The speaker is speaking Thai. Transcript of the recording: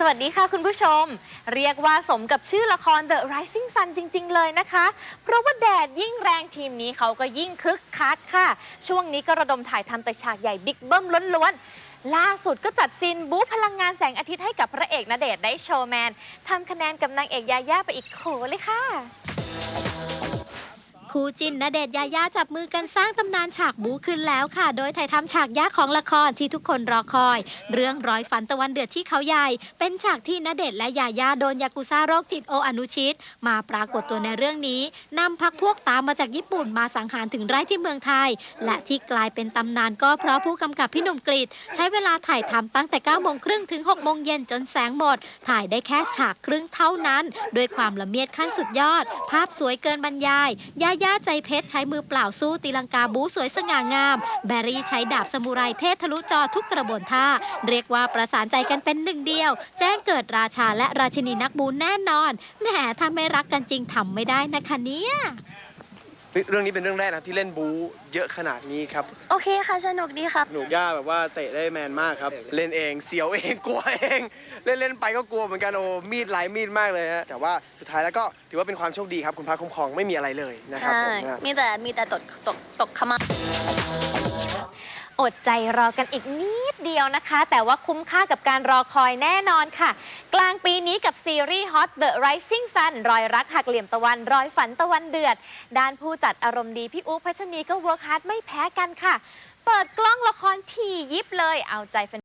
สวัสดีค่ะคุณผู้ชม เรียกว่าสมกับชื่อละคร The Rising Sun จริง ๆ เลยนะคะ เพราะว่าแดดยิ่งแรงทีมนี้เขาก็ยิ่งคึกคักค่ะ ช่วงนี้ก็ระดมถ่ายทำแต่ฉากใหญ่บิ๊กเบิ้มล้วนๆ ล่าสุดก็จัดซีนบู๊พลังงานแสงอาทิตย์ให้กับพระเอกณเดชน์ได้โชว์แมนทำคะแนนกับนางเอกยาย่าไปอีกโขเลยค่ะ คู่จินณเดชน์ยายาจับมือกันสร้างตำนานฉากบูขึ้นแล้วค่ะ โดยถ่ายทำฉากยักษ์ของละครที่ทุกคนรอคอย เรื่องร้อยฝันตะวันเดือดที่เขาใหญ่ เป็นฉากที่ณเดชน์และยายาโดนยากุซ่าโรคจิตโออนุชิต มาปรากฏตัวในเรื่องนี้นำพักพวกตามมาจากญี่ปุ่นมาสังหารถึงไร่ที่เมืองไทย และที่กลายเป็นตำนานก็เพราะผู้กำกับพี่หนุ่มกฤษใช้เวลาถ่ายทำตั้งแต่9โมงครึ่งถึง6โมงเย็นจนแสงหมด ถ่ายได้แค่ฉากครึ่งเท่านั้น ด้วยความละเมียดขั้นสุดยอด ภาพสวยเกินบรรยายยาย่าใจเพชรใช้มือเปล่าสู้ตีลังกาบูสวยสง่างาม แบรี่ใช้ดาบสมุไรเทศทะลุจอทุกกระบวนท่า เรียกว่าประสานใจกันเป็นหนึ่งเดียว แจ้งเกิดราชาและราชินีนักบูแน่นอนแหมถ้าไม่รักกันจริงทำไม่ได้นะคะเนี่ย เรื่องนี้เป็นเรื่องแรกนะครับที่เล่นบู๊เยอะขนาดนี้ครับ โอเคค่ะ สนุกดีครับ หนูย่าแบบว่าเตะได้แมนมากครับ เล่นเองเสียวเองกลัวเอง เล่นเล่นไปก็กลัวเหมือนกันโอ้มีดหลายมีดมากเลยฮะแต่ว่าสุดท้ายแล้วก็ถือว่าเป็นความโชคดีครับ คุณพระคุ้มครองไม่มีอะไรเลยนะครับใช่ผมนะ มีแต่มีแต่ตกตกตกขมา อดใจรอกันอีกนิดเดียวนะคะ แต่ว่าคุ้มค่ากับการรอคอยแน่นอนค่ะ กลางปีนี้กับซีรีส์ Hot The Rising Sun รอยรักหักเหลี่ยมตะวัน รอยฝันตะวันเดือด ด้านผู้จัดอารมณ์ดีพี่อุ๊บพัชนีก็เวิร์คฮาร์ดไม่แพ้กันค่ะ เปิดกล้องละครถี่ยิบเลยเอาใจแฟน